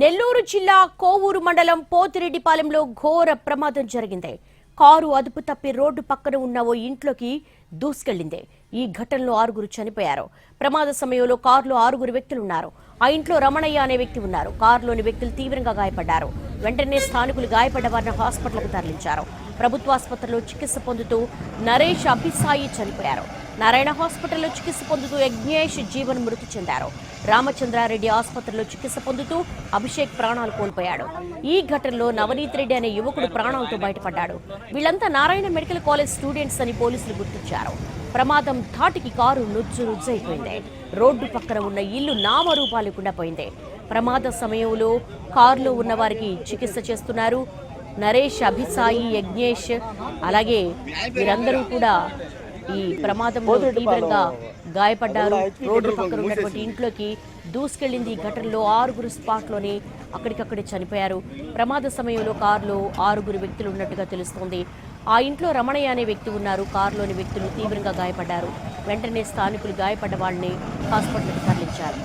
నెల్లూరు జిల్లా కోవూరు మండలం పోతిరెడ్డిపాలెంలో ఘోర ప్రమాదం జరిగింది. కారు అదుపు తప్పి రోడ్డు పక్కన ఉన్న ఓ ఇంట్లోకి దూసుకెళ్ళింది ఈ ఘటనలో ఆరుగురు చనిపోయారు. ప్రమాద సమయంలో కారులో ఆరుగురు వ్యక్తులున్నారు. ఆ ఇంట్లో రమణయ్య అనే వ్యక్తి ఉన్నారు. కారులోని వ్యక్తులు తీవ్రంగా గాయపడ్డారు. వెంటనే స్థానికులు గాయపడ్డ వారిని హాస్పిటల్కు తరలించారు. ప్రభుత్వాసుపత్రిలో చికిత్స పొందుతూ నరేష్ అభిసాయి చనిపోయారు. నారాయణ హాస్పిటల్లో చికిత్స పొందుతూ యజ్ఞేష్ జీవన్ మృతి చెందారు. రామచంద్రారెడ్డి ఆసుపత్రిలో చికిత్స పొందుతూ అభిషేక్ ప్రాణాలు కోల్పోయాడు. ఈ ఘటనలో నవనీత్ రెడ్డి అనే యువకుడు ప్రాణాలతో బయటపడ్డాడు. వీళ్ళంతా నారాయణ మెడికల్ కాలేజ్ స్టూడెంట్స్ అని పోలీసులు గుర్తించారు. ప్రమాదం ధాటికి కారు నుజ్జు నుజ్జైపోయింది. రోడ్డు పక్కన ఉన్న ఇల్లు నామరూపాలు లేకుండా పోయింది. ప్రమాద సమయంలో కారులో ఉన్న వారికి చికిత్స చేస్తున్నారు. నరేష్ అభిసాయి యజ్ఞేష్ అలాగే వీరందరూ కూడా ఈ ప్రమాదంలో తీవ్రంగా గాయపడ్డారు. రోడ్డు పక్కన ఉన్నటువంటి ఇంట్లోకి దూసుకెళ్ళింది ఈ ఘటనలో ఆరుగురు స్పాట్లోనే అక్కడికక్కడే చనిపోయారు. ప్రమాద సమయంలో కారులో ఆరుగురు వ్యక్తులు ఉన్నట్టుగా తెలుస్తోంది. ఆ ఇంట్లో రమణయ్య అనే వ్యక్తి ఉన్నారు. కారులోని వ్యక్తులు తీవ్రంగా గాయపడ్డారు. వెంటనే స్థానికులు గాయపడ్డ వాళ్ళని హాస్పిటల్కి తరలించారు.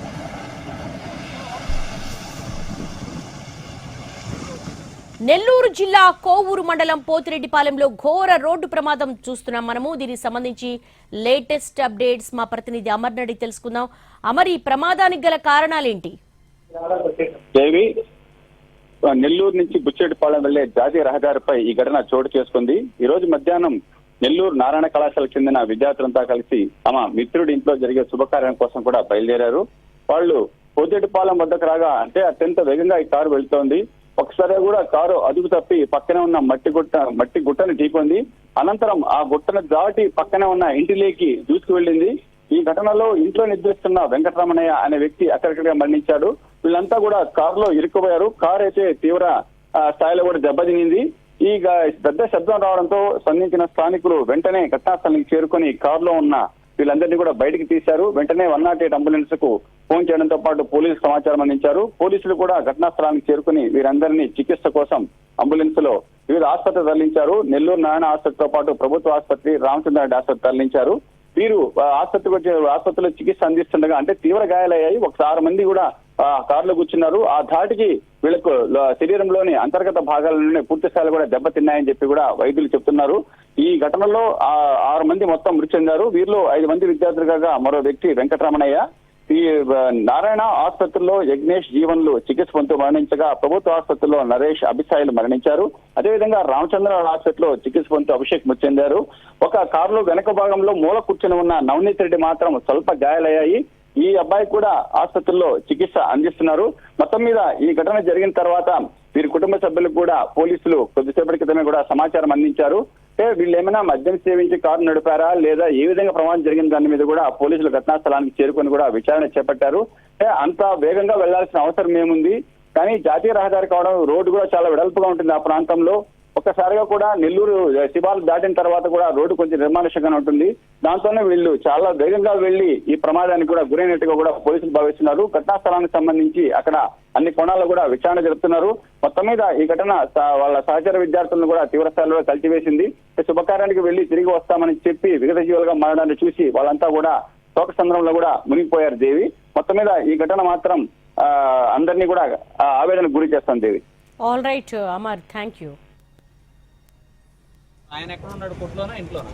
నెల్లూరు జిల్లా కోవూరు మండలం పోతిరెడ్డిపాలెంలో ఘోర రోడ్డు ప్రమాదం చూస్తున్నాం మనము. దీనికి సంబంధించి లేటెస్ట్ అప్డేట్స్ మా ప్రతినిధి అమర్ నడి తెలుసుకుందాం. అమర్ ఈ ప్రమాదానికి గల కారణాలేంటి? దేవి నెల్లూరు నుంచి బుచ్చేటిపాలెం వెళ్ళే జాతీయ రహదారిపై ఈ ఘటన చోటు చేసుకుంది. ఈ రోజు మధ్యాహ్నం నెల్లూరు నారాయణ కళాశాల చెందిన విద్యార్థులంతా కలిసి తమ మిత్రుడి ఇంట్లో జరిగే శుభకార్యం కోసం కూడా బయలుదేరారు. వాళ్ళు పోతేటిపాలెం వద్దకు రాగా అంటే అత్యంత వేగంగా ఈ కారు వెళ్తోంది. ఒకసారి కూడా కారు అదుపు తప్పి పక్కనే ఉన్న మట్టి గుట్ట మట్టి గుట్టను ఢీకొంది. అనంతరం ఆ గుట్టను దాటి పక్కనే ఉన్న ఇంటిలోకి దూసుకు వెళ్ళింది. ఈ ఘటనలో ఇంట్లో నిద్రిస్తున్న వెంకటరమణయ్య అనే వ్యక్తి అక్కడికక్కడే మరణించాడు. వీళ్ళంతా కూడా కారులో ఇరుక్కుపోయారు. కారు అయితే తీవ్ర స్థాయిలో కూడా దెబ్బతినింది. ఈ గ- పెద్ద శబ్దం రావడంతో స్పందించిన స్థానికులు వెంటనే ఘటనాస్థలానికి చేరుకొని కారులో ఉన్న వీళ్ళందరినీ కూడా బయటికి తీశారు. వెంటనే వన్ నాట్ ఎయిట్ అంబులెన్స్కు ఫోన్ చేయడంతో పాటు పోలీసు సమాచారం అందించారు. పోలీసులు కూడా ఘటనా స్థలానికి చేరుకుని వీరందరినీ చికిత్స కోసం అంబులెన్స్లో వివిధ ఆసుపత్రి తరలించారు. నెల్లూరు నారాయణ ఆసుపత్రితో పాటు ప్రభుత్వ ఆసుపత్రి రామచంద్రారెడ్డి ఆసుపత్రి తరలించారు. వీరు ఆసుపత్రికి వచ్చే ఆసుపత్రిలో చికిత్స అందిస్తుండగా అంటే తీవ్ర గాయాలయ్యాయి. ఒక ఆరు మంది కూడా కార్లు కారులో కూర్చున్నారు. ఆ ధాటికి వీళ్ళకు శరీరంలోని అంతర్గత భాగాల నుండి పూర్తి స్థాయిలో కూడా దెబ్బతిన్నాయని చెప్పి కూడా వైద్యులు చెప్తున్నారు. ఈ ఘటనలో ఆ ఆరు మంది మొత్తం మృతి చెందారు. వీరిలో ఐదు మంది విద్యార్థులుగా మరో వ్యక్తి వెంకటరమణయ్య ఈ నారాయణ ఆసుపత్రిలో యజ్ఞేష్ జీవన్లు చికిత్స పొందుతూ మరణించగా ప్రభుత్వ ఆసుపత్రిలో నరేష్ అభిసాయిలు మరణించారు. అదేవిధంగా రామచంద్ర హాస్పిటల్లో చికిత్స పొందుతూ అభిషేక్ మృతి చెందారు ఒక కారులో వెనక భాగంలో మూల కూర్చొని ఉన్న నవనీత్ రెడ్డి మాత్రం స్వల్ప గాయాలయ్యాయి. ఈ అబ్బాయి కూడా ఆసుపత్రిలో చికిత్స అందిస్తున్నారు. మొత్తం మీద ఈ ఘటన జరిగిన తర్వాత వీరి కుటుంబ సభ్యులకు కూడా పోలీసులు కొద్దిసేపటి క్రితమే కూడా సమాచారం అందించారు. అంటే వీళ్ళు ఏమైనా మద్యం సేవించి కారు నడిపారా? లేదా ఏ విధంగా ప్రమాదం జరిగిన దాని మీద కూడా పోలీసులు ఘటనా స్థలానికి చేరుకొని కూడా విచారణ చేపట్టారు. అంటే అంత వేగంగా వెళ్ళాల్సిన అవసరం ఏముంది? కానీ జాతీయ రహదారి కావడం రోడ్డు కూడా చాలా వెడల్పుగా ఉంటుంది ఆ ప్రాంతంలో. ఒక్కసారిగా కూడా నెల్లూరు శివాలు దాటిన తర్వాత కూడా రోడ్డు కొంచెం నిర్మానుషంగానే ఉంటుంది. దాంతోనే వీళ్ళు చాలా వేగంగా వెళ్ళి ఈ ప్రమాదానికి కూడా గురైనట్టుగా కూడా పోలీసులు భావిస్తున్నారు. ఘటనా స్థలానికి సంబంధించి అక్కడ అన్ని కోణాల్లో కూడా విచారణ జరుపుతున్నారు. మొత్తం మీద ఈ ఘటన వాళ్ళ సహచర విద్యార్థులను కూడా తీవ్ర స్థాయిలో కలిసివేసింది శుభకార్యానికి వెళ్ళి తిరిగి వస్తామని చెప్పి విగత జీవులుగా మారడాన్ని చూసి వాళ్ళంతా కూడా శోక సంద్రంలో కూడా మునిగిపోయారు దేవి. మొత్తం మీద ఈ ఘటన మాత్రం అందరినీ కూడా ఆవేదనకు గురి చేస్తాను Devi. All right Amar thank you ఆయన ఎక్కడ ఉన్నాడు? కొట్లోనా? ఇంట్లోనా?